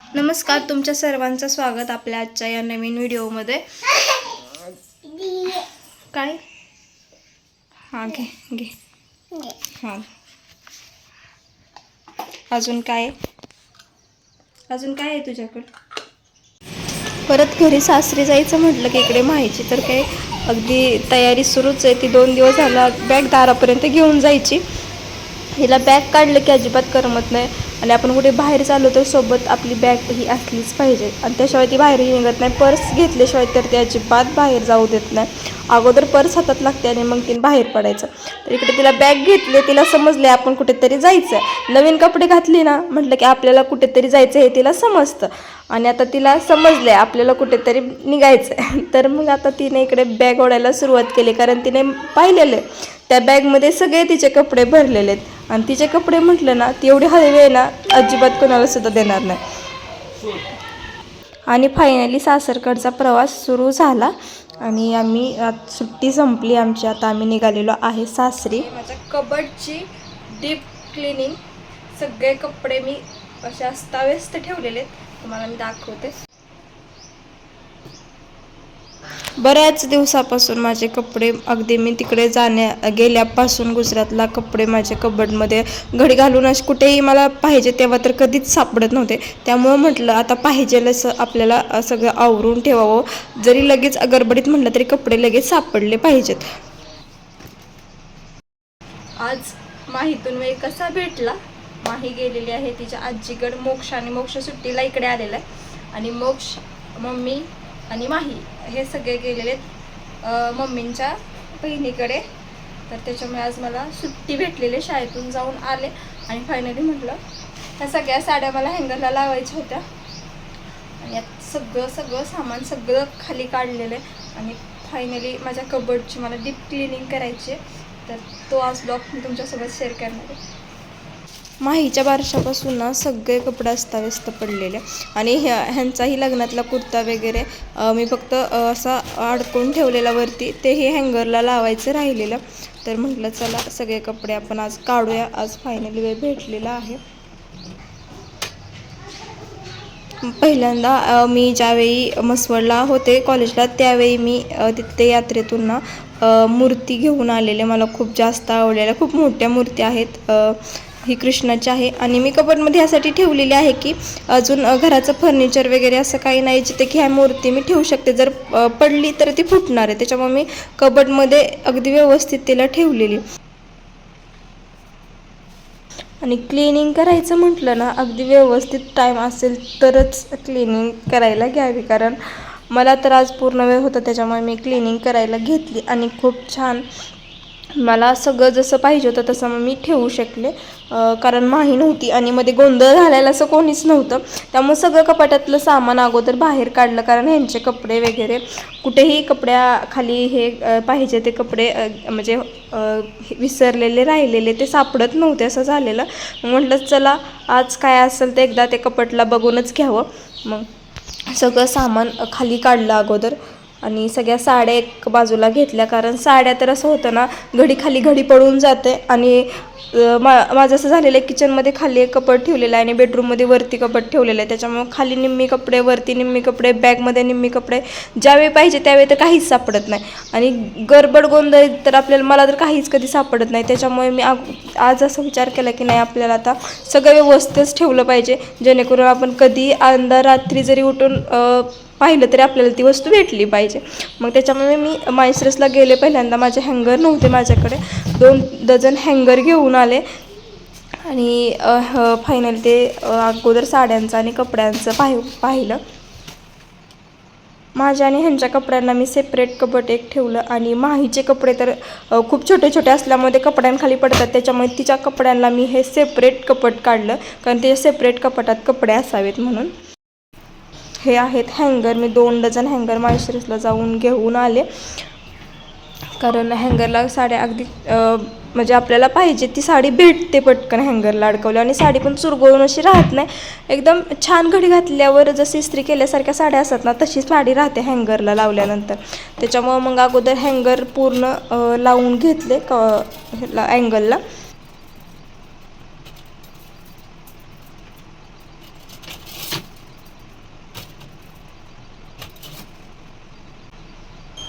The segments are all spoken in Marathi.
नमस्कार तुमच्या सर्वांचं स्वागत आपल्या आजच्या या नवीन व्हिडिओमध्ये. काय? हां घे घे. हां. अजून काय? अजून काय आहे तुझ्याकडं? परत घरी सासरी जायचं म्हटलं की इकडे माहिती तर काय? अगदी तयारी सुरूच आहे. ती दोन दिवस झाला बॅग दारापर्यंत घेऊन जायची. हिला बॅग काढलं की अजिबात करमत नाही. आणि आपण कुठे बाहेर चाललो तर सोबत आपली बॅग ही असलीच पाहिजे. आणि त्याशिवाय ती बाहेरही निघत नाही. पर्स घेतल्याशिवाय तर ती अजिबात बाहेर जाऊ देत नाही. अगोदर पर्स हातात लागते आणि मग तिने बाहेर पडायचं. तर इकडे तिला बॅग घेतली तिला समजले आपण कुठेतरी जायचं आहे नवीन कपडे घातले ना म्हटलं की आपल्याला कुठेतरी जायचं हे तिला समजतं. आणि आता तिला समजलं आहे आपल्याला कुठेतरी निघायचं आहे तर मग आता तिने इकडे बॅग ओढायला सुरुवात केली कारण तिने पाहिलेलं आहे. त्या बॅगमध्ये सगळे तिचे कपडे भरलेले आहेत. आणि तिचे कपडे म्हटलं ना ती एवढी हळवी आहे ना अजिबात कोणाला सुद्धा देणार नाही. आणि फायनली सासरकडचा प्रवास सुरू झाला. आणि आम्ही सुट्टी संपली आमची. आता आम्ही निघालेलो आहे सासरी. माझ्या कबडची डीप क्लिनिंग सगळे कपडे मी असे अस्ताव्यस्त ठेवलेले आहेत. तुम्हाला मी दाखवते. बऱ्याच दिवसापासून माझे कपडे अगदी मी तिकडे जाण्या गेल्यापासून गुजरातला कपडे माझ्या कबडमध्ये घडी घालून असे कुठेही मला पाहिजे तेव्हा तर कधीच सापडत नव्हते. त्यामुळं म्हटलं आता पाहिजे असं आपल्याला सगळं आवरून ठेवावं. जरी लगेच गडबडीत म्हटलं तरी कपडे लगेच सापडले पाहिजेत. आज माहितून वेळ कसा भेटला? माही गेलेली आहे तिच्या आजीकडे मोक्ष आणि मोक्ष सुट्टीला इकडे आलेला आहे. आणि मोक्ष मम्मी आणि माही हे सगळे गेलेले आहेत. मम्मींच्या बहिणीकडे. तर त्याच्यामुळे आज मला सुट्टी भेटलेली आहे. शाळेतून जाऊन आले. आणि फायनली म्हटलं ह्या सगळ्या साड्या मला हँगरला लावायच्या होत्या. आणि यात सगळं सगळं सामान सगळं खाली काढलेलं आहे. आणि फायनली माझ्या कबडची मला डीप क्लिनिंग करायची आहे. तर तो आज ब्लॉग मी तुमच्यासोबत शेअर करणार आहे. माहीच्या बारशापासून ना सगळे कपडे अस्ताव्यस्त पडलेले. आणि ह्या ह्यांचाही लग्नातला कुर्ता वगैरे मी फक्त असा अडकून ठेवलेला वरती तेही हँगरला लावायचं राहिलेलं. तर म्हटलं चला सगळे कपडे आपण आज काढूया. आज फायनली वेळ भेटलेला आहे. पहिल्यांदा मी ज्यावेळी मसवडला होते कॉलेजला त्यावेळी मी तिथे यात्रेतून ना मूर्ती घेऊन आलेले. मला खूप जास्त आवडलेल्या खूप मोठ्या मूर्ती आहेत. ही कृष्णाची आहे. आणि मी कबडमध्ये यासाठी ठेवलेली आहे की अजून घराचं फर्निचर वगैरे असं काही नाही जिथे की ह्या मूर्ती मी ठेवू शकते. जर पडली तर ती फुटणार आहे. त्याच्यामुळे मी कबडमध्ये अगदी व्यवस्थित तिला ठेवलेली. आणि क्लिनिंग करायचं म्हटलं ना अगदी व्यवस्थित टाईम असेल तरच क्लिनिंग करायला घ्यावी. कारण मला तर आज पूर्ण वेळ होता त्याच्यामुळे मी क्लिनिंग करायला घेतली. आणि खूप छान मला सगळं जसं पाहिजे होतं तसं मग मी ठेवू शकले. कारण माही नव्हती आणि मध्ये गोंधळ घालायला असं कोणीच नव्हतं. त्यामुळे सगळं कपाटातलं सामान अगोदर बाहेर काढलं कारण ह्यांचे कपडे वगैरे कुठेही कपड्याखाली हे पाहिजे ते कपडे म्हणजे हे विसरलेले राहिलेले ते सापडत नव्हते असं झालेलं. म्हटलं चला आज काय असेल ते एकदा ते कपटला बघूनच घ्यावं. मग सगळं सामान खाली काढलं अगोदर. आणि सगळ्या साड्या एक बाजूला घेतल्या कारण साड्या तर असं होतं ना घडी खाली घडी पडून जाते. आणि मा माझं असं झालेलं आहे किचनमध्ये खाली एक कपड ठेवलेलं आहे आणि बेडरूममध्ये वरती कपड ठेवलेलं आहे. त्याच्यामुळे खाली निम्मी कपडे वरती निम्मी कपडे बॅगमध्ये निम्मी कपडे ज्यावेळी पाहिजे त्यावेळी तर काहीच सापडत नाही. आणि गडबड गोंधळ तर आपल्याला मला तर काहीच कधी सापडत नाही. त्याच्यामुळे मी आज असा विचार केला की नाही आपल्याला आता सगळं व्यवस्थितच ठेवलं पाहिजे. जेणेकरून आपण कधी अंदा रात्री जरी उठून पाहिलं तरी आपल्याला ती वस्तू भेटली पाहिजे. मग त्याच्यामुळे मी मायसरसला गेले पहिल्यांदा. माझे हँगर नव्हते माझ्याकडे. दोन डझन हँगर घेऊन आले. आणि फायनल ते अगोदर साड्यांचं आणि कपड्यांचं पाहि पाहिलं. माझ्या आणि ह्यांच्या कपड्यांना मी सेपरेट कपट एक ठेवलं. आणि माहीचे कपडे तर खूप छोटे छोटे असल्यामुळे ते कपड्यांखाली पडतात. त्याच्यामुळे तिच्या कपड्यांना मी हे सेपरेट कपट काढलं. कारण ते सेपरेट कपाटात कपडे असावेत म्हणून. हे आहेत हँगर. मी दोन डझन हँगर माळशिरसला जाऊन घेऊन आले. कारण हँगरला साड्या अगदी म्हणजे आपल्याला पाहिजे ती साडी भेटते पटकन हँगरला अडकवली आणि साडी पण चुरगळून अशी राहत नाही. एकदम छान घडी घातल्यावर जशी इस्त्री केल्यासारख्या साड्या असतात ना तशी साडी राहते हँगरला लावल्यानंतर. त्याच्यामुळं मग अगोदर हँगर पूर्ण लावून घेतले क ह्याला अँगलला.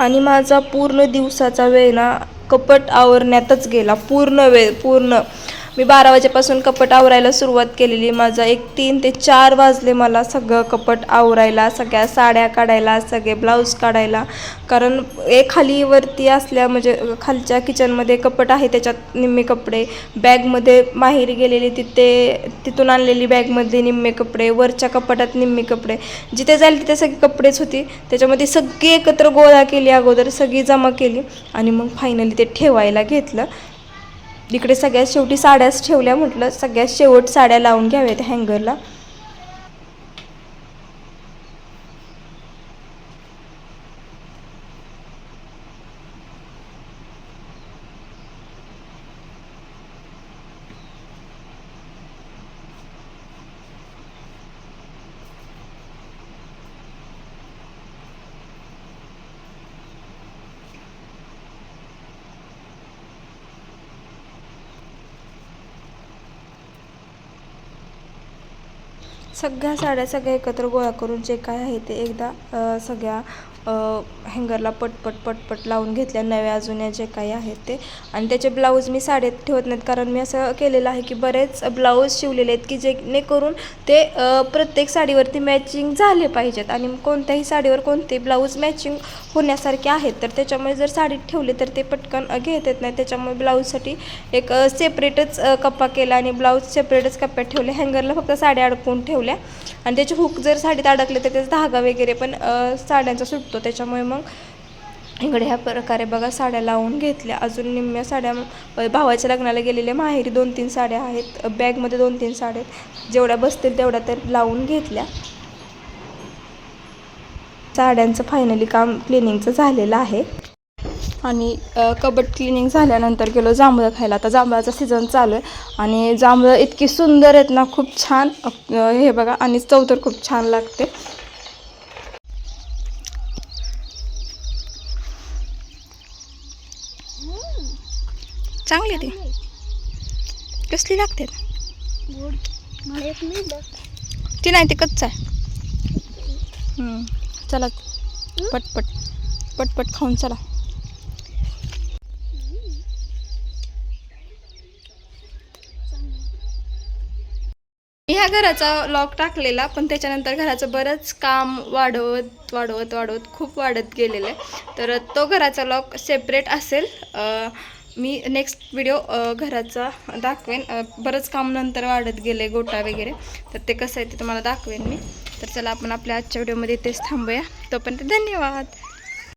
आणि माझा पूर्ण दिवसाचा वेळ ना कपट आवरण्यातच गेला. पूर्ण वेळ पूर्ण. मी बारा वाजेपासून कपट आवरायला सुरुवात केलेली. माझा एक तीन ते चार वाजले मला सगळं कपट आवरायला सगळ्या साड्या काढायला सगळे ब्लाऊज काढायला. कारण एक खाली वरती असल्या म्हणजे खालच्या किचनमध्ये कपट आहे त्याच्यात निम्मे कपडे. बॅगमध्ये माहेरी गेलेली तिथे तिथून आणलेली बॅगमध्ये निम्मे कपडे वरच्या कपाटात निम्मे कपडे. जिथे जाईल तिथे सगळे कपडेच होती. त्याच्यामध्ये सगळी एकत्र गोळा केली अगोदर सगळी जमा केली आणि मग फायनली ते ठेवायला घेतलं. इकडे सगळ्यात शेवटी साड्याच ठेवल्या म्हटलं सगळ्यात शेवट साड्या लावून घ्याव्यात हँगरला. सगळ्या साड्या सगळ्या एकत्र गोळा करून जे काय आहे ते एकदा सगळ्या हँगरला पटपट पटपट लावून घेतल्या नव्या जुन्या जे काही आहेत ते. आणि त्याचे ब्लाऊज मी साडेत ठेवत नाहीत कारण मी असं केलेलं आहे की बरेच ब्लाऊज शिवलेले आहेत की जेणेकरून ते प्रत्येक साडीवरती मॅचिंग झाले पाहिजेत. आणि कोणत्याही साडीवर कोणते ब्लाऊज मॅचिंग होण्यासारखे आहेत तर त्याच्यामुळे जर साडीत ठेवले तर ते पटकन घेत येत नाही. त्याच्यामुळे ब्लाऊजसाठी एक सेपरेटच कप्पा केला आणि ब्लाऊज सेपरेटच कप्प्यात ठेवले. हँगरला फक्त साड्या अडकवून ठेवल्या. आणि त्याचे हुक जर साडीत अडकले तर त्याचा धागा वगैरे पण साड्यांचा सुट शकतो. त्याच्यामुळे मग इकडे ह्या प्रकारे बघा साड्या लावून घेतल्या. अजून निम्म्या साड्या भावाच्या लग्नाला गेलेल्या माहेरी दोन तीन साड्या आहेत. बॅगमध्ये दोन तीन साड्या आहेत. जेवढ्या बसतील तेवढ्या तर लावून घेतल्या. साड्यांचं फायनली काम क्लिनिंगचं झालेलं आहे. आणि कबड क्लिनिंग झाल्यानंतर गेलो जांभळं खायला. आता जांभळाचा सीझन चालू आहे. आणि जांभळं इतकी सुंदर आहेत ना खूप छान. हे बघा आणि चव तर खूप छान लागते. चांगली ती. कसली लागते? ती नाही ती कच्चा आहे. चला पटपट पटपट खाऊन चला. घराचा लॉक टाकलेला पण त्याच्यानंतर घराचं बरंच काम वाढवत वाढवत वाढवत खूप वाढत गेलेलं आहे. तर तो घराचा लॉक सेपरेट असेल. मी नेक्स्ट व्हिडिओ घराचा दाखवेन. बरंच काम नंतर वाढत गेले गोटा वगैरे. तर ते कसं आहे ते तुम्हाला दाखवेन मी. तर चला आपण आपल्या आजच्या व्हिडिओमध्ये तेच थांबूया. तोपर्यंत धन्यवाद.